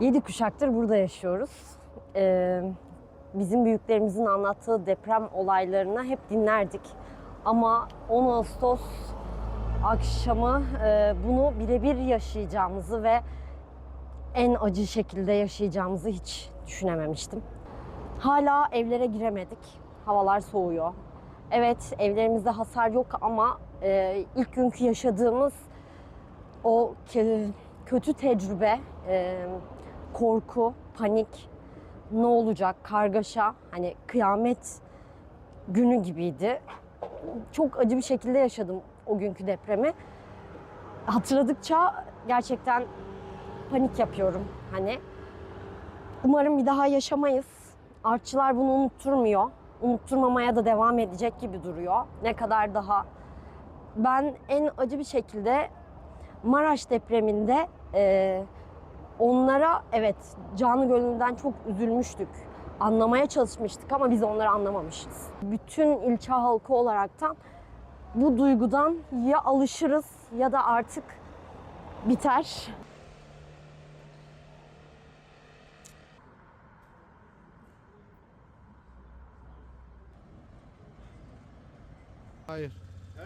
Yedi kuşaktır burada yaşıyoruz. Ee, bizim büyüklerimizin anlattığı deprem olaylarını hep dinlerdik. Ama 10 Ağustos akşamı e, bunu birebir yaşayacağımızı ve en acı şekilde yaşayacağımızı hiç düşünememiştim. Hala evlere giremedik. Havalar soğuyor. Evet evlerimizde hasar yok ama e, ilk günkü yaşadığımız o kötü tecrübe, e, korku, panik, ne olacak, kargaşa, hani kıyamet günü gibiydi. Çok acı bir şekilde yaşadım o günkü depremi. Hatırladıkça gerçekten panik yapıyorum hani. Umarım bir daha yaşamayız. Artçılar bunu unutturmuyor. Unutturmamaya da devam edecek gibi duruyor. Ne kadar daha. Ben en acı bir şekilde Maraş depreminde e, onlara evet canı gönülden çok üzülmüştük. Anlamaya çalışmıştık ama biz onları anlamamışız. Bütün ilçe halkı olaraktan bu duygudan ya alışırız ya da artık biter. Hayır. E,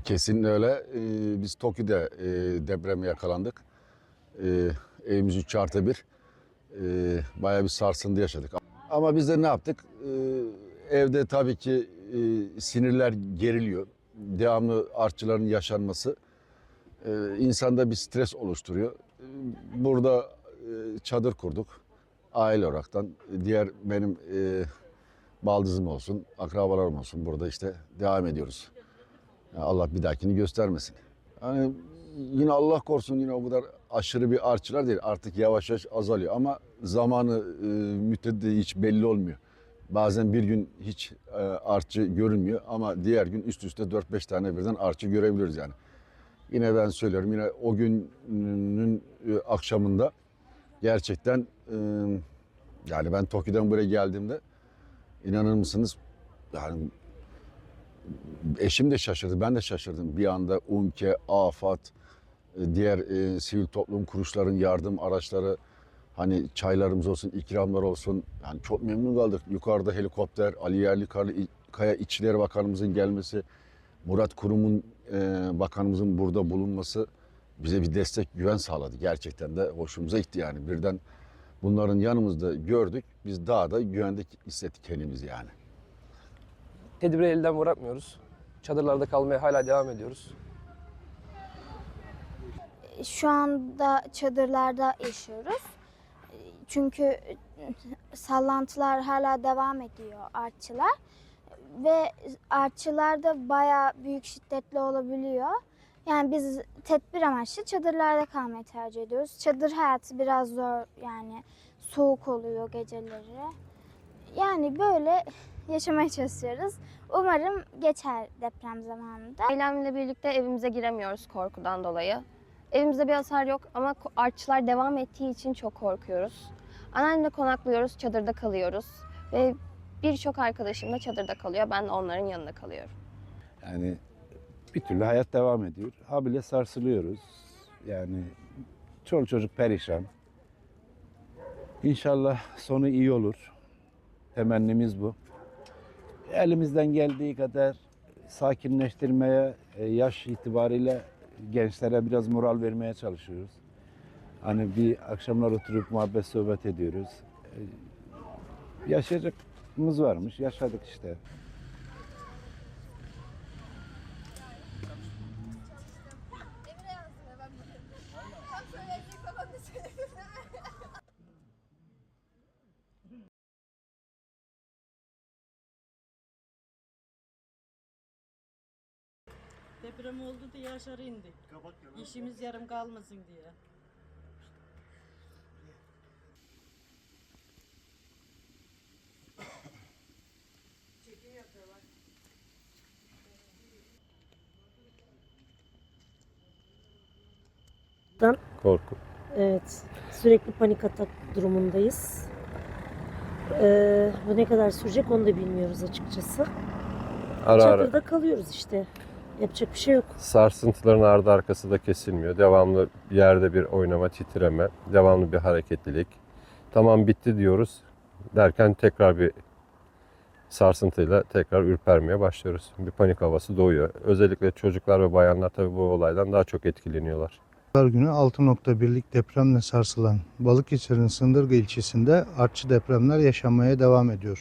Kesin öyle. E, Biz Tokyo'da e, depreme yakalandık. E, Evimiz 3 artı 1. E, Bayağı bir sarsıntı yaşadık. Ama biz de ne yaptık? E, Evde tabii ki e, sinirler geriliyor. Devamlı artçıların yaşanması e, insanda bir stres oluşturuyor. E, Burada e, çadır kurduk. Aile olaraktan. Diğer benim e, baldızım olsun, akrabalarım olsun. Burada işte devam ediyoruz. Ya Allah bir dahakini göstermesin. Yani yine Allah korusun yine o kadar aşırı bir artçılar değil. Artık yavaş yavaş azalıyor ama zamanı e, müddeti hiç belli olmuyor. Bazen bir gün hiç e, artçı görünmüyor ama diğer gün üst üste 4-5 tane birden artçı görebiliyoruz yani. Yine ben söylüyorum yine o günün e, akşamında gerçekten e, yani ben Tokyo'dan buraya geldiğimde inanır mısınız yani Eşim de şaşırdı, ben de şaşırdım. Bir anda UMKE, AFAD, e, diğer e, sivil toplum kuruluşların yardım araçları, hani çaylarımız olsun, ikramlar olsun. Yani çok memnun kaldık. Yukarıda helikopter, Ali Yerlikaya Kaya İçişleri Bakanımızın gelmesi, Murat Kurum'un e, bakanımızın burada bulunması bize bir destek, güven sağladı. Gerçekten de hoşumuza gitti yani. Birden bunların yanımızda gördük. Biz daha da güvendik hissettik kendimizi yani. Tedbiri elden bırakmıyoruz. Çadırlarda kalmaya hala devam ediyoruz. Şu anda çadırlarda yaşıyoruz. Çünkü sallantılar hala devam ediyor artçılar. Ve artçılar da bayağı büyük şiddetli olabiliyor. Yani biz tedbir amaçlı çadırlarda kalmayı tercih ediyoruz. Çadır hayatı biraz zor yani soğuk oluyor geceleri. Yani böyle yaşamaya çalışıyoruz. Umarım geçer deprem zamanında. Ailemle birlikte evimize giremiyoruz korkudan dolayı. Evimizde bir hasar yok ama artçılar devam ettiği için çok korkuyoruz. Anneannemle konaklıyoruz, çadırda kalıyoruz. Ve birçok arkadaşım da çadırda kalıyor. Ben de onların yanında kalıyorum. Yani bir türlü hayat devam ediyor. Habire sarsılıyoruz. Yani çoluk çocuk perişan. İnşallah sonu iyi olur. Temennimiz bu. Elimizden geldiği kadar sakinleştirmeye, e, yaş itibariyle gençlere biraz moral vermeye çalışıyoruz. Hani bir akşamlar oturup muhabbet sohbet ediyoruz. E, Yaşayacakımız varmış, yaşadık işte. deprem oldu diye aşağı indik. İşimiz yarım kalmasın diye. Çekim yapıyorlar. Korku. Evet. Sürekli panik atak durumundayız. Ee, bu ne kadar sürecek onu da bilmiyoruz açıkçası. Ara Çadırda ara. kalıyoruz işte. Yapacak bir şey yok. sarsıntıların ardı arkası da kesilmiyor. Devamlı yerde bir oynama, titreme, devamlı bir hareketlilik. Tamam bitti diyoruz derken tekrar bir sarsıntıyla tekrar ürpermeye başlıyoruz. Bir panik havası doğuyor. Özellikle çocuklar ve bayanlar tabii bu olaydan daha çok etkileniyorlar. Pazar günü 6.1'lik depremle sarsılan Balıkesir'in Sındırga ilçesinde artçı depremler yaşanmaya devam ediyor.